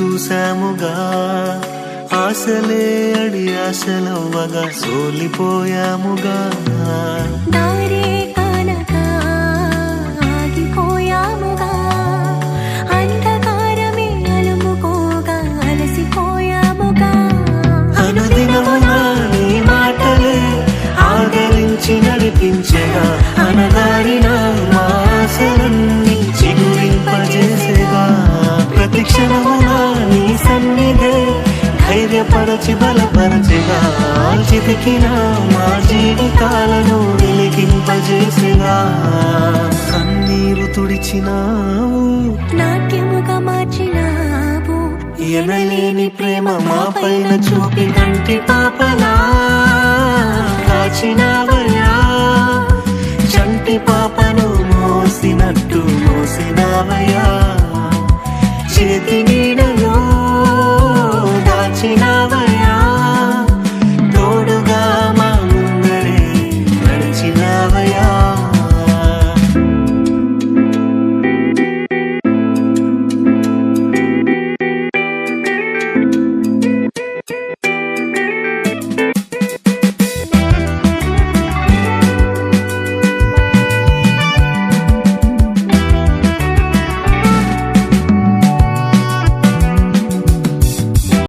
చూసాముగా ఆశలే అడి ఆశలవ్వగా సోలిపోయాముగా. దారే ఆగిపోయాముగా. అంధకారమే ధైర్యపరచి బలపరచగా చితికిన మా జీవితాలను వెలిగింపజేసిగా. కన్నీరు తుడిచినావు. నాట్యముగా మార్చినావు. ఎనలేని ప్రేమ మా పైన చూపి కంటి పాపలా. కాచినావయ్యా చంటి పాపను మోసినట్టు మోసినావయ్యా. చేతిని